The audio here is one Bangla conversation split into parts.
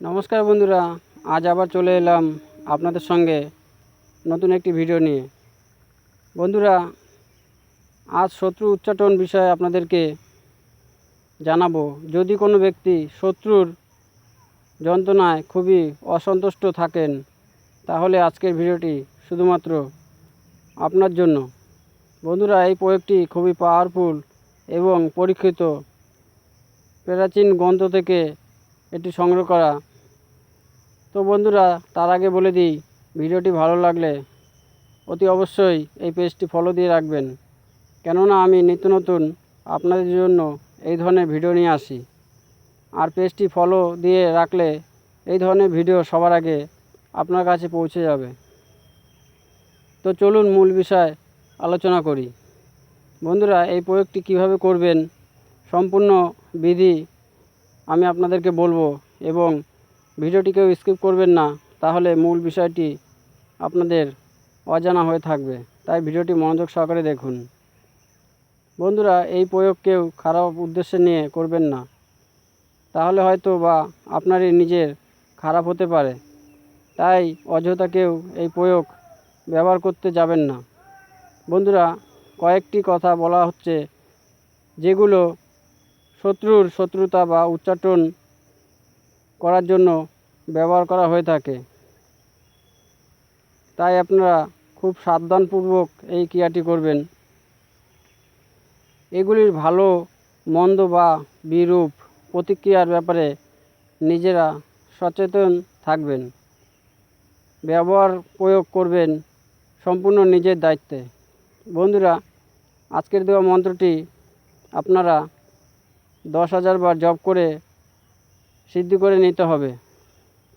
নমস্কার বন্ধুরা, আজ আবার চলে এলাম আপনাদের সঙ্গে নতুন একটি ভিডিও নিয়ে। বন্ধুরা, আজ শত্রু উচ্চাটন বিষয়ে আপনাদেরকে জানাব। যদি কোনো ব্যক্তি শত্রুর যন্ত্রণায় খুবই অসন্তুষ্ট থাকেন, তাহলে আজকের ভিডিওটি শুধুমাত্র আপনার জন্য। বন্ধুরা, এই প্রয়োগটি খুবই পাওয়ারফুল এবং পরীক্ষিত প্রাচীন গ্রন্থ থেকে এটি সংগ্রহ করা তো বন্ধুরা, তার আগে বলে দিই, ভিডিওটি ভালো লাগলে অতি অবশ্যই এই পেজটি ফলো দিয়ে রাখবেন। কেননা আমি নিত্য নতুন আপনাদের জন্য এই ধরনের ভিডিও নিয়ে আসি। আর পেজটি ফলো দিয়ে রাখলে এই ধরনের ভিডিও সবার আগে আপনার কাছে পৌঁছে যাবে। তো চলুন মূল বিষয় আলোচনা করি। বন্ধুরা, এই প্রয়োগটি কীভাবে করবেন? সম্পূর্ণ বিধি আমি আপনাদেরকে বলব এবং ভিডিওটিকেও স্কিপ করবেন না, তাহলে মূল বিষয়টি আপনাদের অজানা হয়ে থাকবে। তাই ভিডিওটি মনোযোগ সহকারে দেখুন। বন্ধুরা, এই প্রয়োগ কেউ খারাপ উদ্দেশ্যে নিয়ে করবেন না। তাহলে হয়তো বা আপনারই নিজের খারাপ হতে পারে। তাই অযথা কেউ এই প্রয়োগ ব্যবহার করতে যাবেন না। বন্ধুরা, কয়েকটি কথা বলা হচ্ছে, যেগুলো শত্রুর শত্রুতা বা উচ্চাটন করার জন্য ব্যবহার করা হয়ে থাকে। তাই আপনারা খুব সাবধানপূর্বক এই ক্রিয়াটি করবেন। এগুলির ভালো, মন্দ বা বিরূপ প্রতিক্রিয়ার ব্যাপারে নিজেরা সচেতন থাকবেন। ব্যবহার প্রয়োগ করবেন সম্পূর্ণ নিজের দায়িত্বে। বন্ধুরা, আজকের দেওয়া মন্ত্রটি আপনারা দশ হাজার বার জপ করে সিদ্ধি করে নিতে হবে।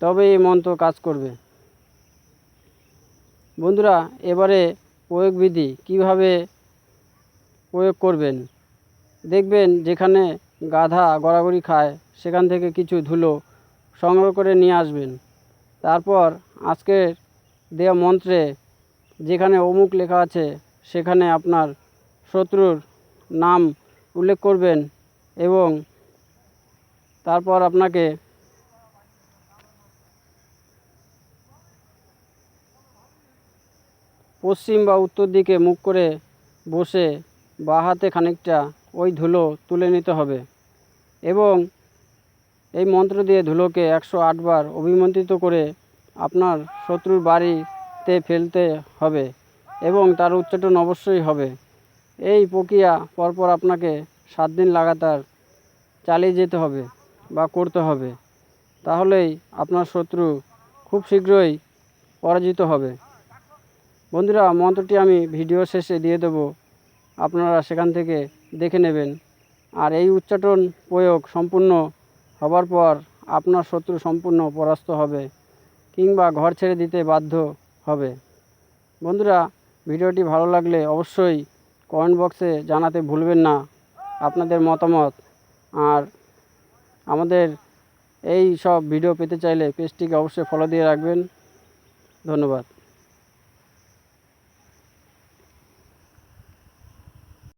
তবে এই মন্ত্র কাজ করবে। বন্ধুরা, এবারে প্রয়োগ বিধি কীভাবে প্রয়োগ করবেন? দেখবেন যেখানে গাধা গড়াগড়ি খায়, সেখান থেকে কিছু ধুলো সংগ্রহ করে নিয়ে আসবেন। তারপর আজকের দেওয়া মন্ত্রে যেখানে অমুক লেখা আছে, সেখানে আপনার শত্রুর নাম উল্লেখ করবেন এবং তারপর আপনাকে পশ্চিম বা উত্তর দিকে মুখ করে বসে বা হাতে খানিকটা ওই ধুলো তুলে নিতে হবে এবং এই মন্ত্র দিয়ে ধুলোকে একশো আটবার অভিমন্ত্রিত করে আপনার শত্রুর বাড়িতে ফেলতে হবে এবং তার উচ্চাটন অবশ্যই হবে। এই প্রক্রিয়া পরপর আপনাকে সাত দিন লাগাতার চালিয়ে যেতে হবে বা করতে হবে। তাহলেই আপনার শত্রু খুব শীঘ্রই পরাজিত হবে। বন্ধুরা, মন্ত্রটি আমি ভিডিও শেষে দিয়ে দেব। আপনারা সেখান থেকে দেখে নেবেন। আর এই উচ্চাটন প্রয়োগ সম্পূর্ণ হবার পর আপনার শত্রু সম্পূর্ণ পরাস্ত হবে কিংবা ঘর ছেড়ে দিতে বাধ্য হবে। বন্ধুরা, ভিডিওটি ভালো লাগলে অবশ্যই কমেন্ট বক্সে জানাতে ভুলবেন না আপনাদের মতামত। আর আমাদের এই সব ভিডিও পেতে চাইলে পেজটিকে অবশ্যই ফলো দিয়ে রাখবেন। ধন্যবাদ।